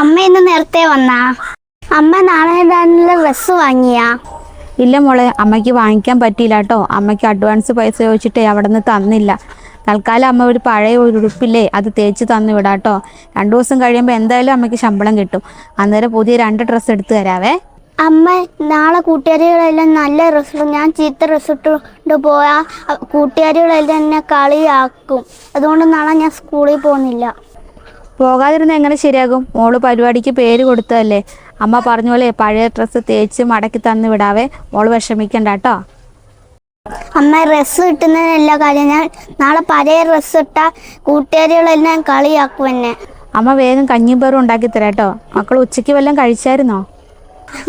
അമ്മ ഇന്ന് നേരത്തെ വന്നാ? അമ്മ നാളെ ബസ് ഡ്രസ്സ് വാങ്ങിയാ? ഇല്ല മോളെ അമ്മയ്ക്ക് വാങ്ങിക്കാൻ പറ്റിയില്ല കേട്ടോ അമ്മയ്ക്ക് അഡ്വാൻസ് പൈസ ചോദിച്ചിട്ടേ അവിടെ നിന്ന് തന്നില്ല. തൽക്കാലം അമ്മ ഒരു പഴയ ഒരു ഉടുപ്പില്ലേ അത് തേച്ച് തന്നു വിടാം കേട്ടോ രണ്ടു ദിവസം കഴിയുമ്പോൾ എന്തായാലും അമ്മയ്ക്ക് ശമ്പളം കിട്ടും. അന്നേരം പുതിയ രണ്ട് ഡ്രസ്സ് എടുത്തു തരാവേ. അമ്മ നാളെ കൂട്ടുകാരികളെല്ലാം നല്ല ഡ്രസ്സ് ഞാൻ ചീത്ത ഡ്രസ്സ് ഇട്ടുകൊണ്ട് പോയാൽ കൂട്ടുകാരികളെല്ലാം എന്നെ കളിയാക്കും. അതുകൊണ്ട് നാളെ ഞാൻ സ്കൂളിൽ പോകുന്നില്ല. പോകാതിരുന്ന എങ്ങനെ ശരിയാകും? മോൾ പരിപാടിക്ക് പേര് കൊടുത്തതല്ലേ? അമ്മ പറഞ്ഞ പോലെ പഴയ ഡ്രസ്സ് തേച്ച് മടക്കി തന്നു വിടാവേ. മോൾ വിഷമിക്കണ്ട കേട്ടോ. അമ്മ ഡ്രസ്സ് കിട്ടുന്നതിനല്ല കാര്യം ഞാൻ നാളെ പഴയ ഡ്രസ്സ് ഇട്ട കൂട്ടുകാരികളെല്ലാം കളിയാക്കും എന്നെ. അമ്മ വേഗം കഞ്ഞിമ്പറും ഉണ്ടാക്കി തരാട്ടോ കേട്ടോ. മക്കൾ ഉച്ചയ്ക്ക് വല്ലതും കഴിച്ചായിരുന്നോ?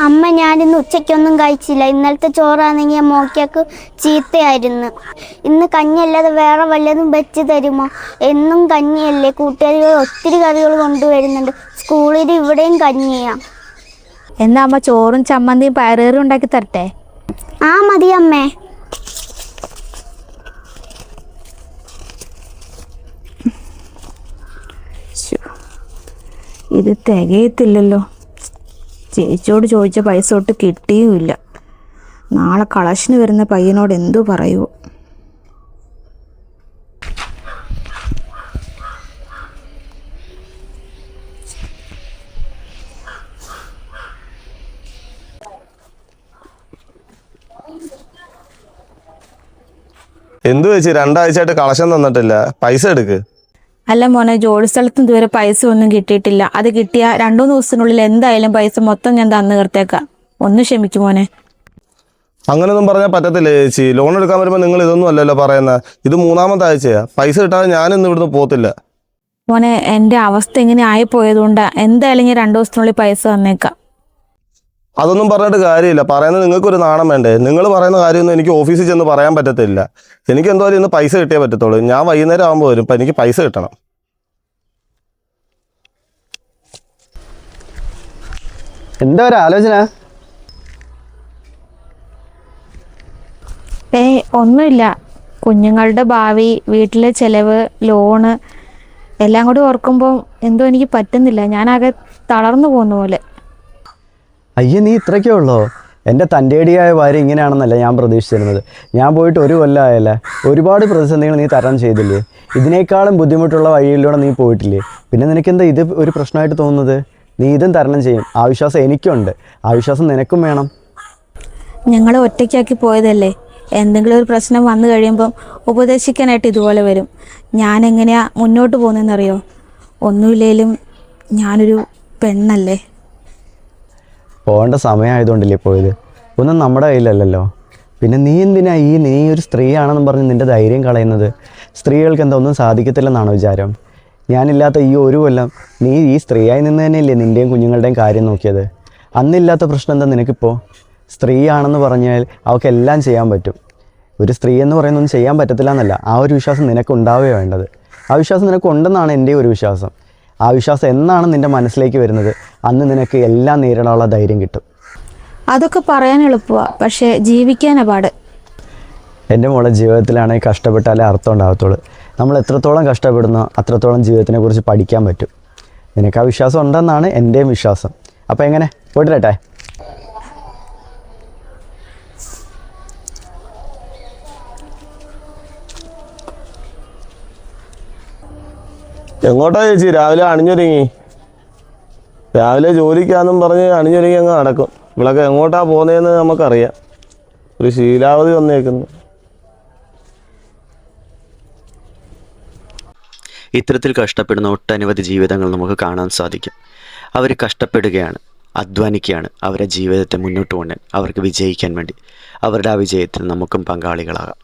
അമ്മ ഞാനിന്ന് ഉച്ചയ്ക്കൊന്നും കഴിച്ചില്ല. ഇന്നലത്തെ ചോറാണെങ്കിൽ മോക്കിയാക്ക് ചീത്തയായിരുന്നു. ഇന്ന് കഞ്ഞിയല്ലാതെ വേറെ വല്ലതും വെച്ച് തരുമോ? എന്നും കഞ്ഞിയല്ലേ. കൂട്ടുകാരികൾ ഒത്തിരി കറികൾ കൊണ്ടുവരുന്നുണ്ട്. സ്കൂളിൽ ഇവിടെയും കഞ്ഞിയാ. എന്നാ അമ്മ ചോറും ചമ്മന്തിയും പയറേറും ഉണ്ടാക്കി തരട്ടെ? ആ മതി അമ്മേ. ഇത് തികയത്തില്ലല്ലോ. ചേച്ചിയോട് ചോദിച്ച പൈസ തൊട്ട് കിട്ടിയുമില്ല. നാളെ കളക്ഷന് വരുന്ന പയ്യനോട് എന്തു പറയൂ എന്തു വെച്ച് രണ്ടാഴ്ചയായിട്ട് കളക്ഷൻ തന്നിട്ടില്ല. പൈസ എടുക്ക്. അല്ല മോനെ ജോലി സ്ഥലത്തും ഇതുവരെ പൈസ ഒന്നും കിട്ടിയിട്ടില്ല. അത് കിട്ടിയ രണ്ടു മൂന്ന് ദിവസത്തിനുള്ളിൽ എന്തായാലും പൈസ മൊത്തം ഞാൻ തന്നു തീർത്തേക്കാം. ഒന്ന് ക്ഷമിക്കും മോനെ. അങ്ങനെയൊന്നും പറഞ്ഞാൽ പറ്റത്തില്ല ചേച്ചി? ലോൺ എടുക്കാൻ വരുമ്പോൾ നിങ്ങൾ ഇതൊന്നും അല്ലല്ലോ പറയുന്നത് ഇത് മൂന്നാമത്തെ ആഴ്ചയാ പൈസ കിട്ടാതെ ഞാനിന്ന് ഇവിടുന്ന് പോത്തില്ല മോനെ എന്റെ അവസ്ഥ ഇങ്ങനെ ആയി പോയതുകൊണ്ട് എന്തായാലും ഞാൻ രണ്ടു ദിവസത്തിനുള്ളിൽ പൈസ തന്നേക്കാം. അതൊന്നും പറഞ്ഞിട്ട് കാര്യമില്ല. പറയുന്നത് നിങ്ങൾക്കൊരു നാണം വേണ്ടേ? നിങ്ങൾ പറയുന്ന കാര്യമൊന്നും എനിക്ക് ഓഫീസിൽ ചെന്ന് പറയാൻ പറ്റത്തില്ല. എനിക്ക് എന്തായാലും ഇന്ന് പൈസ കിട്ടിയേ പറ്റത്തുള്ളൂ. ഞാൻ വൈകുന്നേരം ആകുമ്പോൾ വരും. അപ്പം എനിക്ക് പൈസ കിട്ടണം. എന്താ ഒരു ആലോചന? ഏ ഒന്നുമില്ല. കുഞ്ഞുങ്ങളുടെ ഭാവി വീട്ടിലെ ചെലവ് ലോണ് എല്ലാം കൂടി ഓർക്കുമ്പോൾ എന്തോ എനിക്ക് പറ്റുന്നില്ല. ഞാനാകെ തളർന്നു പോകുന്ന പോലെ. അയ്യ നീ ഇത്രയ്ക്കേ ഉള്ളോ? എന്റെ തന്റെടിയായ ഭാര്യ ഇങ്ങനെയാണെന്നല്ല ഞാൻ പ്രതീക്ഷിച്ചിരുന്നത്. ഞാൻ പോയിട്ട് ഒരു കൊല്ലമായല്ലേ ഒരുപാട് പ്രതിസന്ധികൾ നീ തരണം ചെയ്തില്ലേ? ഇതിനേക്കാളും ബുദ്ധിമുട്ടുള്ള വഴിയിലൂടെ നീ പോയിട്ടില്ലേ? പിന്നെ നിനക്കെന്താ ഇത് ഒരു പ്രശ്നമായിട്ട് തോന്നുന്നത്? നീ ഇതും തരണം ചെയ്യും. ആ വിശ്വാസം എനിക്കുണ്ട്. ആ വിശ്വാസം നിനക്കും വേണം. ഞങ്ങളെ ഒറ്റയ്ക്കാക്കി പോയതല്ലേ? എന്തെങ്കിലും ഒരു പ്രശ്നം വന്നു കഴിയുമ്പം ഉപദേശിക്കാനായിട്ട് ഇതുപോലെ വരും. ഞാൻ എങ്ങനെയാ മുന്നോട്ട് പോകുന്നതെന്നറിയോ? ഒന്നുമില്ലേലും ഞാനൊരു പെണ്ണല്ലേ? പോകേണ്ട സമയമായതുകൊണ്ടല്ലേ പോയത്? ഒന്നും നമ്മുടെ കയ്യിലല്ലല്ലോ. പിന്നെ നീ എന്തിനാ ഈ നീ ഒരു സ്ത്രീയാണെന്ന് പറഞ്ഞ് നിന്റെ ധൈര്യം കളയുന്നത്? സ്ത്രീകൾക്ക് എന്താ ഒന്നും സാധിക്കത്തില്ലെന്നാണോ വിചാരം? ഞാനില്ലാത്ത ഈ ഒരു കൊല്ലം നീ ഈ സ്ത്രീയായി നിന്ന് തന്നെയല്ലേ നിന്റെയും കുഞ്ഞുങ്ങളുടെയും കാര്യം നോക്കിയത്? അന്നില്ലാത്ത പ്രശ്നം എന്താ നിനക്കിപ്പോൾ സ്ത്രീയാണെന്ന് പറഞ്ഞാൽ അവൾക്ക് എല്ലാം ചെയ്യാൻ പറ്റും. ഒരു സ്ത്രീ എന്ന് പറയുന്നൊന്നും ചെയ്യാൻ പറ്റത്തില്ല എന്നല്ല. ആ ഒരു വിശ്വാസം നിനക്ക് വേണ്ടത്. ആ വിശ്വാസം നിനക്കുണ്ടെന്നാണ് എന്റെ ഒരു വിശ്വാസം. ആ വിശ്വാസം എന്നാണ് നിന്റെ മനസ്സിലേക്ക് വരുന്നത്? അന്ന് നിനക്ക് എല്ലാം നേരിടാനുള്ള ധൈര്യം കിട്ടും. അതൊക്കെ പറയാൻ എളുപ്പമാണ് പക്ഷേ ജീവിക്കാനാ പാട്. എന്റെ മോളെ ജീവിതത്തിലാണെങ്കിൽ കഷ്ടപ്പെട്ടാലേ അർത്ഥം ഉണ്ടാകത്തുള്ളൂ. നമ്മൾ എത്രത്തോളം കഷ്ടപ്പെടുന്നോ അത്രത്തോളം ജീവിതത്തിനെക്കുറിച്ച് പഠിക്കാൻ പറ്റും. നിനക്ക് ആ വിശ്വാസം ഉണ്ടെന്നാണ് എന്റെയും വിശ്വാസം. അപ്പോൾ എങ്ങനെ? പോയിട്ട് എങ്ങോട്ടാ ചേച്ചി? രാവിലെ അണിഞ്ഞൊരുങ്ങി. രാവിലെ ജോലിക്കാന്നും പറഞ്ഞ് അണിഞ്ഞൊരുങ്ങി അങ്ങ് നടക്കും. ഇവളൊക്കെ എങ്ങോട്ടാ പോകുന്നതെന്ന് നമുക്കറിയാം. ഒരു ശീലാവധി വന്നേക്കുന്നു. ഇത്തരത്തിൽ കഷ്ടപ്പെടുന്ന ഒട്ടനവധി ജീവിതങ്ങൾ നമുക്ക് കാണാൻ സാധിക്കും. അവർ കഷ്ടപ്പെടുകയാണ് അധ്വാനിക്കുകയാണ് അവരുടെ ജീവിതത്തെ മുന്നോട്ട് കൊണ്ടുവരാൻ അവർക്ക് വിജയിക്കാൻ വേണ്ടി. അവരുടെ ആ വിജയത്തിൽ നമുക്കും പങ്കാളികളാകാം.